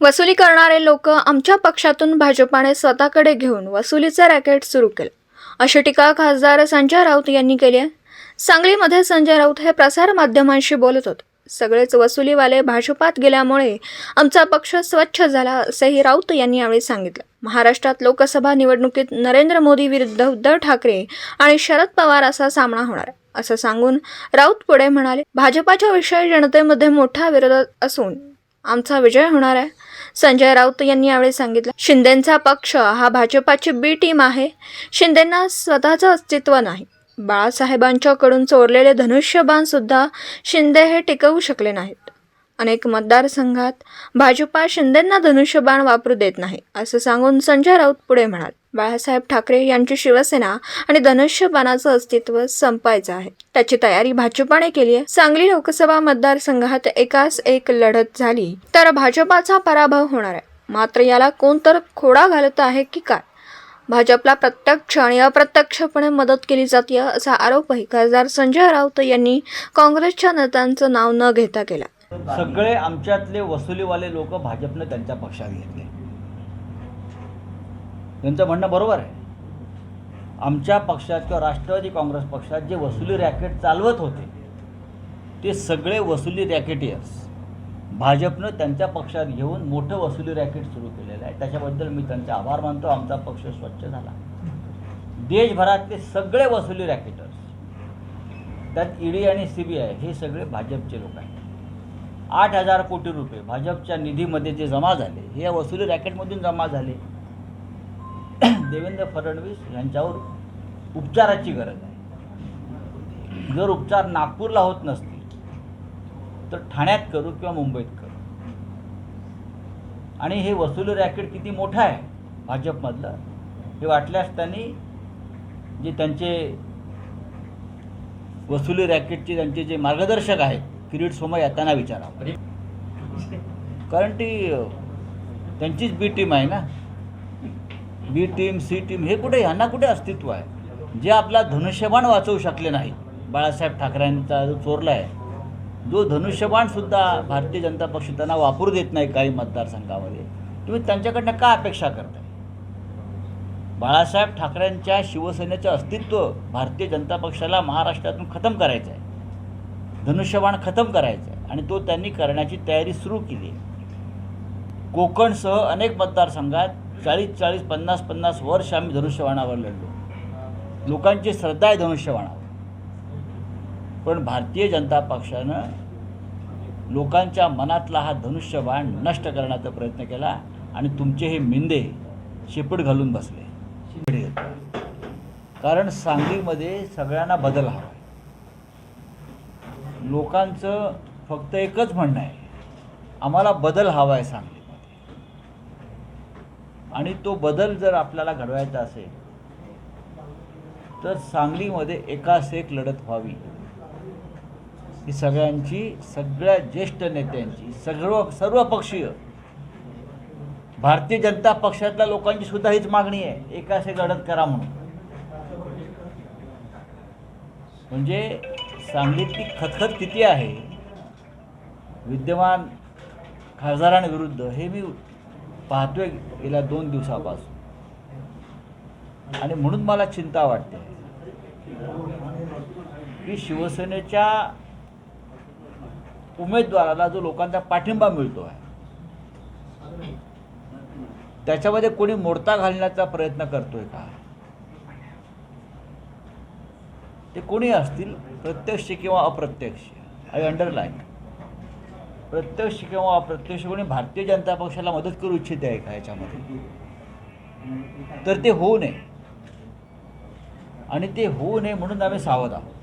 वसुली करणारे लोक आमच्या पक्षातून भाजपाने स्वतःकडे घेऊन वसुलीचं रॅकेट सुरू केलं. अशी टीका खासदार संजय राऊत यांनी केली आहे. सांगलीमध्ये संजय राऊत हे प्रसार माध्यमांशी बोलत होते. सगळेच वसुलीवाले भाजपात गेल्यामुळे आमचा पक्ष स्वच्छ झाला असंही राऊत यांनी यावेळी सांगितलं. महाराष्ट्रात लोकसभा निवडणुकीत नरेंद्र मोदी विरुद्ध उद्धव ठाकरे आणि शरद पवार असा सामना होणार असं सांगून राऊत पुढे म्हणाले भाजपाच्या विषयी जनतेमध्ये मोठा विरोध असून आमचा विजय होणार आहे. संजय राऊत यांनी यावेळी सांगितलं शिंदेंचा पक्ष हा भाजपाची बी टीम आहे. शिंदेंना स्वतःचं अस्तित्व नाही. बाळासाहेबांच्याकडून चोरलेले धनुष्यबाणसुद्धा शिंदे हे टिकवू शकले नाहीत. अनेक मतदारसंघात भाजपा शिंदेंना धनुष्यबाण वापरू देत नाही असं सांगून संजय राऊत पुढे म्हणाल. बाळासाहेब ठाकरे यांची शिवसेना आणि धनुष्यबाणाचं अस्तित्व संपायचं आहे. त्याची तयारी भाजपाने केली आहे. सांगली लोकसभा मतदारसंघात एकास एक लढत झाली. तर भाजपाचा पराभव होणार आहे. मात्र याला कोण तर खोडा घालत आहे की काय? भाजपला प्रत्यक्ष आणि अप्रत्यक्षपणे मदत केली जाते असा आरोपही खासदार संजय राऊत यांनी काँग्रेसच्या नेत्यांचं नाव न घेता केला. सगळे आमच्यातले वसुलीवाले लोक भाजपने त्यांच्या पक्षात घेतले. यांचं म्हणणं बरोबर आहे. आमच्या पक्षात किंवा राष्ट्रवादी काँग्रेस पक्षात जे वसुली रॅकेट चालवत होते ते सगळे वसुली रॅकेटियर्स. भाजपनं त्यांच्या पक्षात घेऊन मोठं वसुली रॅकेट सुरू केलेलं आहे. त्याच्याबद्दल मी त्यांचे आभार मानतो. आमचा पक्ष स्वच्छ झाला. देशभरातले सगळे वसुली रॅकेटर्स त्यात ईडी आणि सी बी आय हे सगळे भाजपचे लोक आहेत. आठ हजार कोटी रुपये भाजपच्या निधीमध्ये जे जमा झाले हे या वसुली रॅकेटमधून जमा झाले. देवेंद्र फडणवीस यांच्यावर उपचाराची गरज आहे. जर उपचार नागपूरला होत नसतील तर ठाण्यात करू किंवा मुंबईत करू. आणि हे वसुली रॅकेट किती मोठं आहे भाजपमधलं हे वाटल्यास त्यांनी जे त्यांचे वसुली रॅकेटचे त्यांचे जे मार्गदर्शक आहेत किरीट सोमय्या त्यांना विचारावं. कारण ती त्यांचीच बी टीम आहे ना. बी टीम सी टीम हे कुठे ह्यांना कुठे अस्तित्व आहे? जे आपला धनुष्यबाण वाचवू शकले नाही. बाळासाहेब ठाकरेंचा जो चोरला आहे जो धनुष्यबाणसुद्धा भारतीय जनता पक्ष त्यांना वापरू देत नाही काही मतदारसंघामध्ये तुम्ही त्यांच्याकडनं का अपेक्षा करताय? बाळासाहेब ठाकरेंच्या शिवसेनेचं अस्तित्व भारतीय जनता पक्षाला महाराष्ट्रातून खतम करायचं आहे. धनुष्यबाण खतम करायचं आहे आणि तो त्यांनी करण्याची तयारी सुरू केली आहे. कोकणसह अनेक मतदारसंघात चाळीस चाळीस पन्नास पन्नास वर्ष आम्ही धनुष्यबाणावर लढलो. लोकांची श्रद्धा आहे धनुष्यबाणावर. पण भारतीय जनता पक्षानं लोकांच्या मनातला हा धनुष्यबाण नष्ट करण्याचा प्रयत्न केला आणि तुमचे हे मिंदे शेपूट घालून बसले. कारण सांगलीमध्ये सगळ्यांना बदल हवा लोकांचं फक्त एकच म्हणणं आहे आम्हाला बदल हवा आहे सांग आणि तो बदल जर आपल्याला घडवायचा असेल तर सांगलीमध्ये एकास एक लढत व्हावी. ही सगळ्यांची सगळ्या ज्येष्ठ नेत्यांची सर्व सर्व पक्षीय भारतीय जनता पक्षातल्या लोकांची सुद्धा हीच मागणी आहे. एकास एक लढत करा म्हणून. म्हणजे सांगलीतली खतखत किती आहे? विद्यमान खासदारांविरुद्ध हे मी पाहतोय गेल्या दोन दिवसापासून. आणि म्हणून मला चिंता वाटते. की शिवसेनेच्या उमेदवाराला जो लोकांचा पाठिंबा मिळतो आहे त्याच्यामध्ये कोणी मोडता घालण्याचा प्रयत्न करतोय का? ते कोणी असतील प्रत्यक्ष किंवा अप्रत्यक्ष आय अंडरलाईन प्रत्यक्ष किंवा अप्रत्यक्ष कोणी भारतीय जनता पक्षाला मदत करू इच्छिते आहे का याच्यामध्ये? तर ते होऊ नये. आणि ते होऊ नये म्हणून आम्ही सावध आहोत.